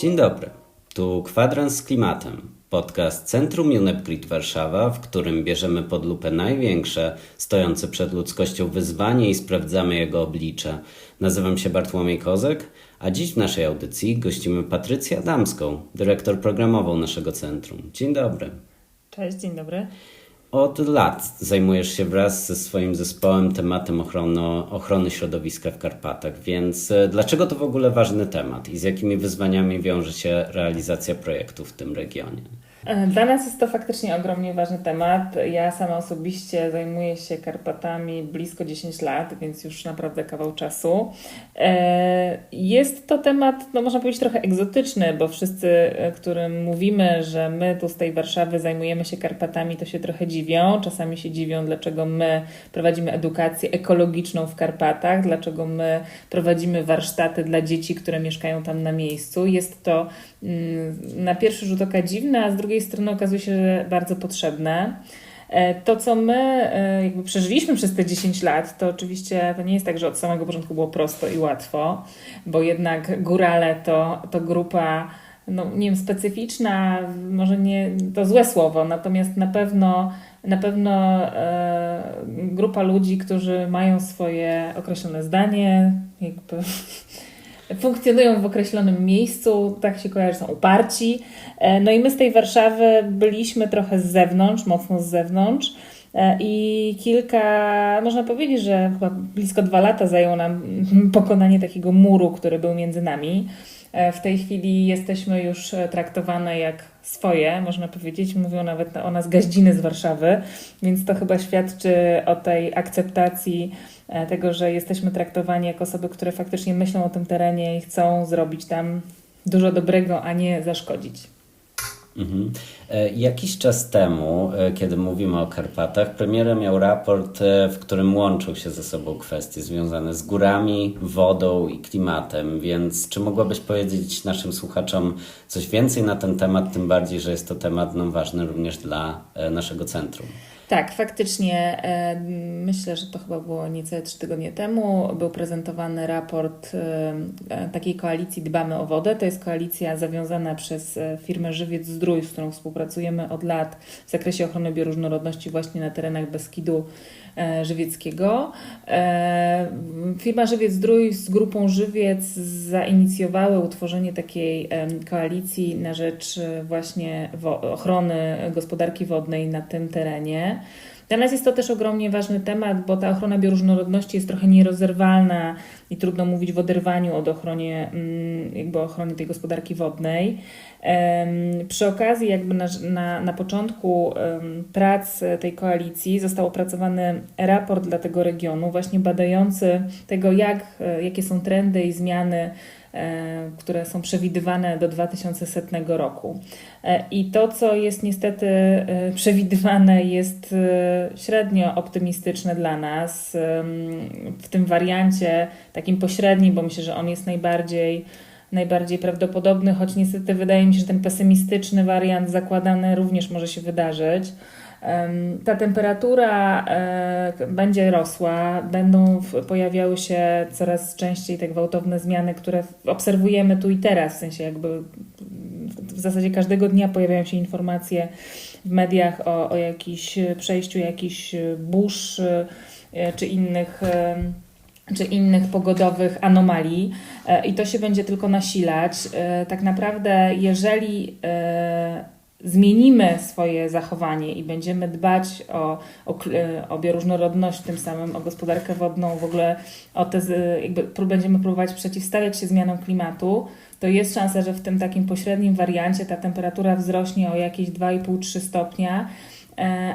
Dzień dobry, tu Kwadrans z Klimatem, podcast Centrum UNEP Warszawa, w którym bierzemy pod lupę największe, stojące przed ludzkością wyzwanie i sprawdzamy jego oblicze. Nazywam się Bartłomiej Kozek, a dziś w naszej audycji gościmy Patrycję Adamską, dyrektor programową naszego centrum. Dzień dobry. Cześć, dzień dobry. Od lat zajmujesz się wraz ze swoim zespołem tematem ochrony, ochrony środowiska w Karpatach, więc e, dlaczego to w ogóle ważny temat i z jakimi wyzwaniami wiąże się realizacja projektu w tym regionie? Dla nas jest to faktycznie ogromnie ważny temat. Ja sama osobiście zajmuję się Karpatami blisko 10 lat, więc już naprawdę kawał czasu. E, jest to temat, no można powiedzieć, trochę egzotyczny, bo wszyscy, e, którym mówimy, że my tu z tej Warszawy zajmujemy się Karpatami, to się trochę dziwią. Czasami się dziwią, dlaczego my prowadzimy edukację ekologiczną w Karpatach, dlaczego my prowadzimy warsztaty dla dzieci, które mieszkają tam na miejscu. Jest to mm, na pierwszy rzut oka dziwne, a z drugiej drugiej strony okazuje się, że bardzo potrzebne. E, to, co my e, jakby przeżyliśmy przez te 10 lat, to oczywiście to nie jest tak, że od samego początku było prosto i łatwo, bo jednak górale to, to grupa, no nie wiem, specyficzna, może nie to złe słowo, natomiast na pewno na pewno e, grupa ludzi, którzy mają swoje określone zdanie, jakby funkcjonują w określonym miejscu, tak się kojarzy, są uparci. E, no i my z tej Warszawy byliśmy trochę z zewnątrz, mocno z zewnątrz. E, I kilka, można powiedzieć, że chyba blisko dwa lata zajęło nam pokonanie takiego muru, który był między nami. E, w tej chwili jesteśmy już traktowane jak swoje, można powiedzieć. Mówią nawet o nas gaździny z Warszawy, więc to chyba świadczy o tej akceptacji tego, że jesteśmy traktowani jako osoby, które faktycznie myślą o tym terenie i chcą zrobić tam dużo dobrego, a nie zaszkodzić. Mhm. E, jakiś czas temu, e, kiedy mówimy o Karpatach, premiera miał raport, w którym łączył się ze sobą kwestie związane z górami, wodą i klimatem, więc czy mogłabyś powiedzieć naszym słuchaczom coś więcej na ten temat, tym bardziej, że jest to temat no, ważny również dla naszego centrum? Tak, faktycznie e, myślę, że to chyba było niecałe trzy tygodnie temu. Był prezentowany raport e, e, takiej koalicji Dbamy o Wodę. To jest koalicja zawiązana przez firmę Żywiec Zdrój, z którą współpracujemy od lat w zakresie ochrony bioróżnorodności właśnie na terenach Beskidu E, żywieckiego. E, firma Żywiec Zdrój z grupą Żywiec zainicjowały utworzenie takiej koalicji na rzecz e, właśnie ochrony gospodarki wodnej na tym terenie. Dla nas jest to też ogromnie ważny temat, bo ta ochrona bioróżnorodności jest trochę nierozerwalna i trudno mówić w oderwaniu od ochronie, mm, jakby ochrony tej gospodarki wodnej. Przy okazji, jakby na, na, na początku prac tej koalicji został opracowany raport dla tego regionu, właśnie badający tego, jak, e, jakie są trendy i zmiany które są przewidywane do 2100 roku. E, I to, co jest niestety przewidywane, jest średnio optymistyczne dla nas. W tym wariancie takim pośrednim, bo myślę, że on jest najbardziej najbardziej prawdopodobny, choć niestety wydaje mi się, że ten pesymistyczny wariant zakładany również może się wydarzyć. Ta temperatura e, będzie rosła, będą pojawiały się coraz częściej te gwałtowne zmiany, które obserwujemy tu i teraz, w sensie jakby w zasadzie każdego dnia pojawiają się informacje w mediach o, o jakimś przejściu jakichś burz e, czy innych czy innych pogodowych anomalii e, i to się będzie tylko nasilać. E, tak naprawdę, jeżeli e, zmienimy swoje zachowanie i będziemy dbać o, o, o bioróżnorodność, tym samym o gospodarkę wodną, w ogóle o te, jakby będziemy próbować przeciwstawiać się zmianom klimatu, to jest szansa, że w tym takim pośrednim wariancie ta temperatura wzrośnie o jakieś 2,5-3 stopnia,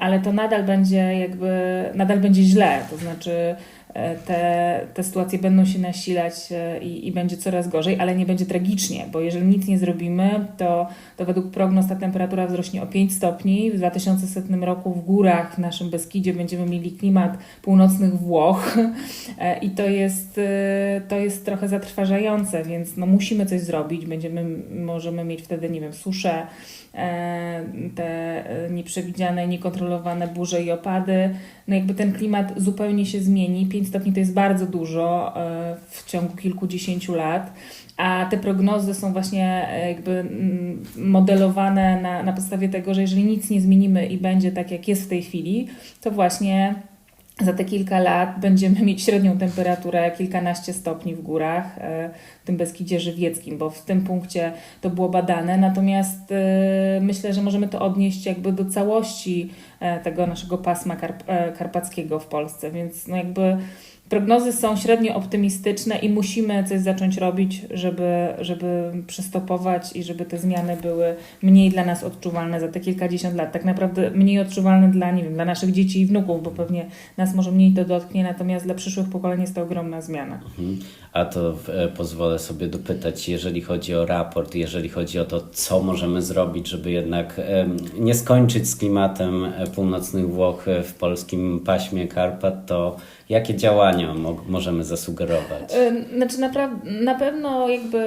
ale to nadal będzie jakby, nadal będzie źle, to znaczy E, te, te sytuacje będą się nasilać e, i, i będzie coraz gorzej, ale nie będzie tragicznie, bo jeżeli nic nie zrobimy, to, to według prognoz ta temperatura wzrośnie o 5 stopni. W 2100 roku w górach w naszym Beskidzie będziemy mieli klimat północnych Włoch e, i to jest, to jest trochę zatrważające, więc no musimy coś zrobić. Będziemy, możemy mieć wtedy, nie wiem, suszę, te nieprzewidziane, niekontrolowane burze i opady. No jakby ten klimat zupełnie się zmieni 5 stopni to jest bardzo dużo e, w ciągu kilkudziesięciu lat, a te prognozy są właśnie e, jakby mm, modelowane na, na podstawie tego, że jeżeli nic nie zmienimy i będzie tak, jak jest w tej chwili, to właśnie za te kilka lat będziemy mieć średnią temperaturę kilkanaście stopni w górach, e, w tym Beskidzie Żywieckim, bo w tym punkcie to było badane. Natomiast myślę, że możemy to odnieść jakby do całości tego naszego pasma karp karpackiego w Polsce, więc no jakby Prognozy są średnio optymistyczne i musimy coś zacząć robić, żeby, żeby przystopować i żeby te zmiany były mniej dla nas odczuwalne za te kilkadziesiąt lat. Tak naprawdę mniej odczuwalne dla, nie wiem, dla naszych dzieci i wnuków, bo pewnie nas może mniej to dotknie, natomiast dla przyszłych pokoleń jest to ogromna zmiana. Mhm. A to e, pozwolę sobie dopytać, jeżeli chodzi o raport, jeżeli chodzi o to, co możemy zrobić, żeby jednak e, nie skończyć z klimatem e, północnych Włoch w polskim paśmie Karpat, to Jakie działania mo możemy zasugerować? Znaczy na, na pewno jakby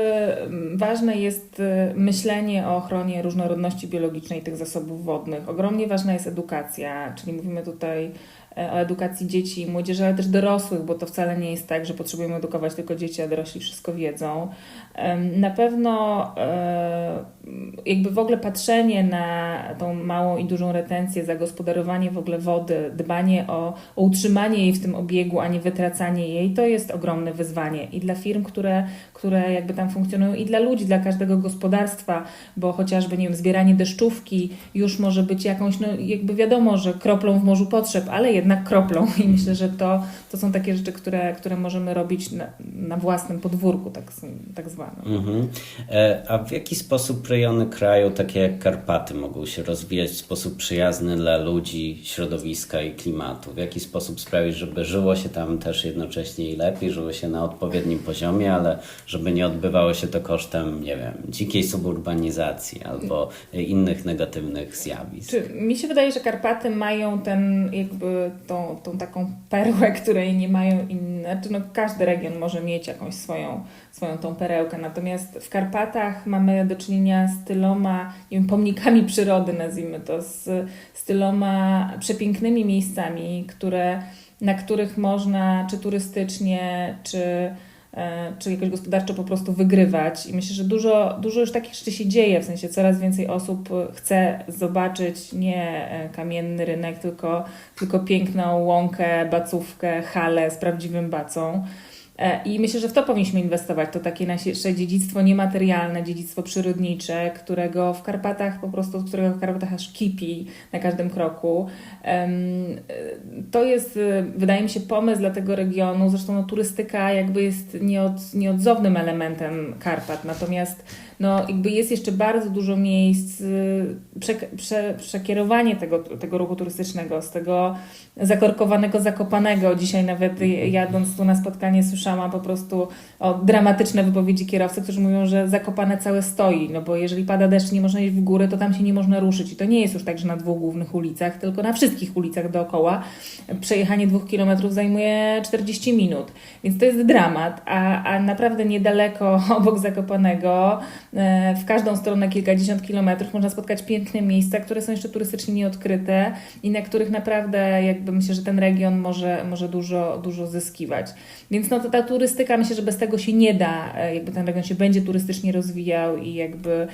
ważne jest y, myślenie o ochronie różnorodności biologicznej tych zasobów wodnych. Ogromnie ważna jest edukacja, czyli mówimy tutaj E, o edukacji dzieci i młodzieży, ale też dorosłych, bo to wcale nie jest tak, że potrzebujemy edukować tylko dzieci, a dorośli wszystko wiedzą. Na pewno e, jakby w ogóle patrzenie na tą małą i dużą retencję, zagospodarowanie w ogóle wody, dbanie o, o utrzymanie jej w tym obiegu, a nie wytracanie jej, to jest ogromne wyzwanie i dla firm, które, które jakby tam funkcjonują, i dla ludzi, dla każdego gospodarstwa, bo chociażby, nie wiem, zbieranie deszczówki już może być jakąś, no jakby wiadomo, że kroplą w morzu potrzeb, ale jednak kroplą i myślę, że to, to są takie rzeczy, które, które możemy robić na, na własnym podwórku, tak, tak zwanym. Mhm. E, a w jaki sposób rejony kraju, takie jak Karpaty, mogą się rozwijać w sposób przyjazny dla ludzi, środowiska i klimatu? W jaki sposób sprawić, żeby żyło się tam też jednocześnie i lepiej, żyło się na odpowiednim poziomie, ale żeby nie odbywało się to kosztem, nie wiem, dzikiej suburbanizacji albo innych negatywnych zjawisk? Czy, mi się wydaje, że Karpaty mają ten jakby tą, tą taką perłę, której nie mają inne. Znaczy, no, każdy region może mieć jakąś swoją, swoją tą perełkę, natomiast w Karpatach mamy do czynienia z tyloma nie wiem, pomnikami przyrody, nazwijmy to, z, z tyloma przepięknymi miejscami, które, na których można czy turystycznie, czy czy jakoś gospodarczo po prostu wygrywać. I myślę, że dużo, dużo już takich rzeczy się dzieje, w sensie coraz więcej osób chce zobaczyć nie e, kamienny rynek, tylko, tylko piękną łąkę, bacówkę, halę z prawdziwym bacą. E, I myślę, że w to powinniśmy inwestować. To takie nasze dziedzictwo niematerialne, dziedzictwo przyrodnicze, którego w Karpatach po prostu, którego w Karpatach aż kipi na każdym kroku. E, to jest, e, wydaje mi się, pomysł dla tego regionu. Zresztą no, turystyka jakby jest nieod, nieodzownym elementem Karpat. Natomiast no, jakby jest jeszcze bardzo dużo miejsc, prze, prze, przekierowanie tego, tego ruchu turystycznego z tego zakorkowanego Zakopanego. Dzisiaj nawet jadąc tu na spotkanie słyszałam po prostu o dramatyczne wypowiedzi kierowcy, którzy mówią, że Zakopane całe stoi, no bo jeżeli pada deszcz nie można iść w górę, to tam się nie można ruszyć. I to nie jest już tak, że na dwóch głównych ulicach, tylko na wszystkich ulicach dookoła przejechanie dwóch kilometrów zajmuje 40 minut. Więc to jest dramat, a, a naprawdę niedaleko obok Zakopanego w każdą stronę kilkadziesiąt kilometrów można spotkać piękne miejsca, które są jeszcze turystycznie nieodkryte i na których naprawdę jak jakby myślę, że ten region może, może dużo, dużo zyskiwać. Więc no to ta turystyka, myślę, że bez tego się nie da, e, jakby ten region się będzie turystycznie rozwijał i jakby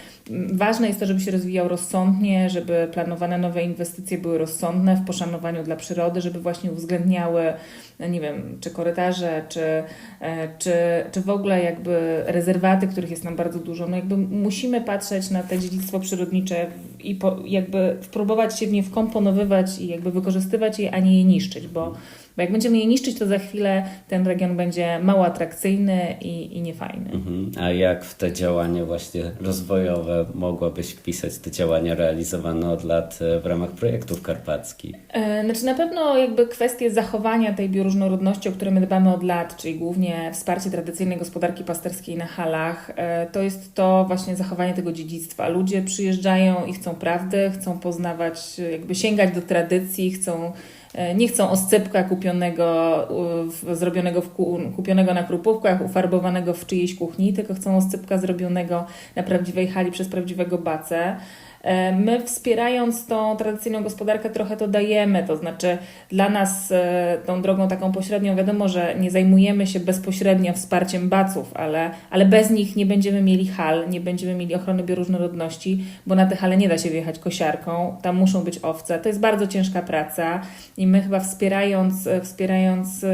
ważne jest to, żeby się rozwijał rozsądnie, żeby planowane nowe inwestycje były rozsądne w poszanowaniu dla przyrody, żeby właśnie uwzględniały, no nie wiem, czy korytarze, czy, e, czy, czy w ogóle jakby rezerwaty, których jest nam bardzo dużo. No jakby musimy patrzeć na te dziedzictwo przyrodnicze i po, jakby próbować się w nie wkomponowywać i jakby wykorzystywać je, a nie je niszczyć, bo bo jak będziemy je niszczyć, to za chwilę ten region będzie mało atrakcyjny i, i niefajny. Mhm. A jak w te działania właśnie rozwojowe mogłabyś wpisać te działania realizowane od lat e, w ramach projektów karpackich? E, znaczy na pewno jakby kwestie zachowania tej bioróżnorodności, o które my dbamy od lat, czyli głównie wsparcie tradycyjnej gospodarki pasterskiej na halach, e, to jest to właśnie zachowanie tego dziedzictwa. Ludzie przyjeżdżają i chcą prawdy, chcą poznawać, jakby sięgać do tradycji, chcą nie chcą oscypka kupionego, zrobionego w, kupionego na krupówkach, ufarbowanego w czyjejś kuchni, tylko chcą oscypka zrobionego na prawdziwej hali przez prawdziwego bacę. E, my wspierając tą tradycyjną gospodarkę trochę to dajemy, to znaczy dla nas e, tą drogą taką pośrednią wiadomo, że nie zajmujemy się bezpośrednio wsparciem baców, ale, ale bez nich nie będziemy mieli hal, nie będziemy mieli ochrony bioróżnorodności, bo na te hale nie da się wjechać kosiarką, tam muszą być owce. To jest bardzo ciężka praca i my chyba wspierając, e, wspierając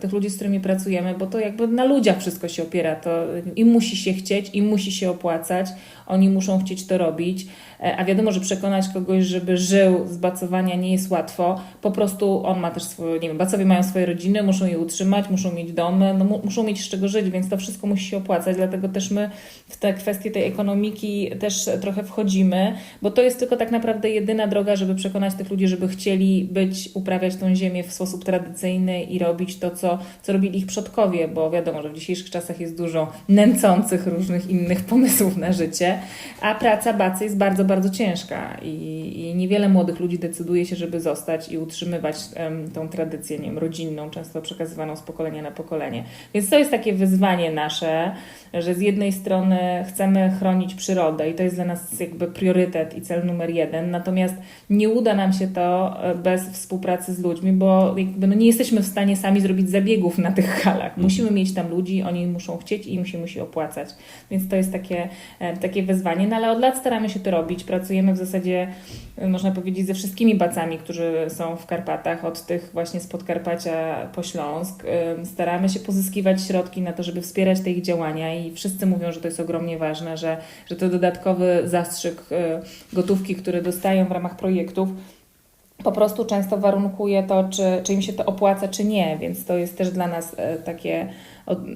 tych ludzi, z którymi pracujemy, bo to jakby na ludziach wszystko się opiera, to im musi się chcieć, im musi się opłacać, oni muszą chcieć to robić. E, a wiadomo, że przekonać kogoś, żeby żył z bacowania nie jest łatwo. Po prostu on ma też swoje, nie wiem, bacowie mają swoje rodziny, muszą je utrzymać, muszą mieć domy, no, muszą mieć z czego żyć, więc to wszystko musi się opłacać, dlatego też my w te kwestie tej ekonomiki też trochę wchodzimy, bo to jest tylko tak naprawdę jedyna droga, żeby przekonać tych ludzi, żeby chcieli być, uprawiać tą ziemię w sposób tradycyjny i robić to, co, co robili ich przodkowie, bo wiadomo, że w dzisiejszych czasach jest dużo nęcących różnych innych pomysłów na życie, a praca bacy jest bardzo, bardzo ciężka i, i niewiele młodych ludzi decyduje się, żeby zostać i utrzymywać um, tą tradycję nie wiem, rodzinną, często przekazywaną z pokolenia na pokolenie. Więc to jest takie wyzwanie nasze, że z jednej strony chcemy chronić przyrodę i to jest dla nas jakby priorytet i cel numer jeden, natomiast nie uda nam się to e, bez współpracy z ludźmi, bo jakby no nie jesteśmy w stanie sami zrobić zabiegów na tych halach. Musimy mieć tam ludzi, oni muszą chcieć i im się musi opłacać. Więc to jest takie, e, takie wyzwanie, no ale od lat staramy się to robić. Pracujemy w zasadzie, e, można powiedzieć, ze wszystkimi bacami, którzy są w Karpatach, od tych właśnie z Podkarpacia po Śląsk. Staramy się pozyskiwać środki na to, żeby wspierać te ich działania i wszyscy mówią, że to jest ogromnie ważne, że, że to dodatkowy zastrzyk e, gotówki, który dostają w ramach projektów, po prostu często warunkuje to, czy, czy im się to opłaca, czy nie, więc to jest też dla nas e, takie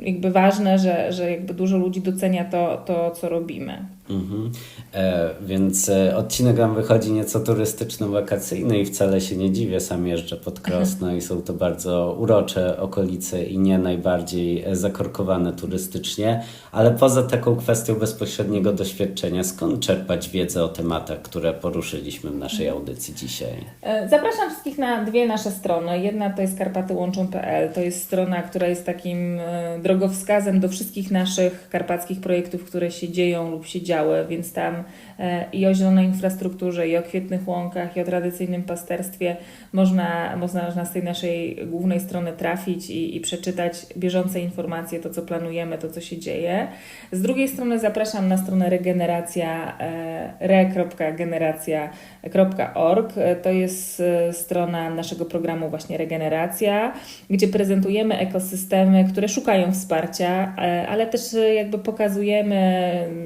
jakby ważne, że, że jakby dużo ludzi docenia to, to co robimy. Mhm. E, więc e, odcinek nam wychodzi nieco turystyczno-wakacyjny i wcale się nie dziwię, sam jeżdżę pod Krosno i są to bardzo urocze okolice i nie najbardziej e, zakorkowane turystycznie, ale poza taką kwestią bezpośredniego doświadczenia, skąd czerpać wiedzę o tematach, które poruszyliśmy w naszej audycji dzisiaj? E, zapraszam wszystkich na dwie nasze strony. Jedna to jest karpatyłączą.pl, to jest strona, która jest takim e, drogowskazem do wszystkich naszych karpackich projektów, które się dzieją lub się więc tam i o zielonej infrastrukturze, i o kwietnych łąkach, i o tradycyjnym pasterstwie można, można z tej naszej głównej strony trafić i, i przeczytać bieżące informacje, to co planujemy, to co się dzieje. Z drugiej strony zapraszam na stronę regeneracja e, re.generacja.org. To jest e, strona naszego programu właśnie Regeneracja, gdzie prezentujemy ekosystemy, które szukają wsparcia, ale też jakby pokazujemy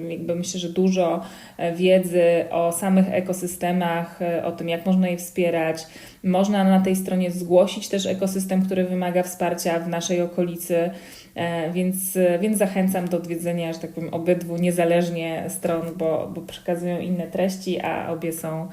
jakby myślę, że dużo e, wiedzy o samych ekosystemach, e, o tym, jak można je wspierać. Można na tej stronie zgłosić też ekosystem, który wymaga wsparcia w naszej okolicy, e, więc, więc zachęcam do odwiedzenia, że tak powiem, obydwu niezależnie stron, bo, bo przekazują inne treści, a obie są,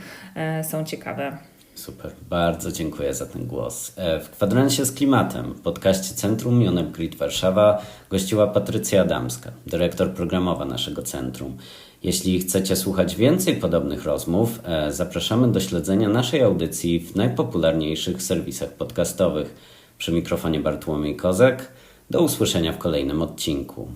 są ciekawe. Super, bardzo dziękuję za ten głos. E, w kwadransie z klimatem podcaście Centrum Jonep Grid Warszawa gościła Patrycja Adamska, dyrektor programowa naszego centrum. Jeśli chcecie słuchać więcej podobnych rozmów, e, zapraszamy do śledzenia naszej audycji w najpopularniejszych serwisach podcastowych. Przy mikrofonie Bartłomiej Kozek. Do usłyszenia w kolejnym odcinku.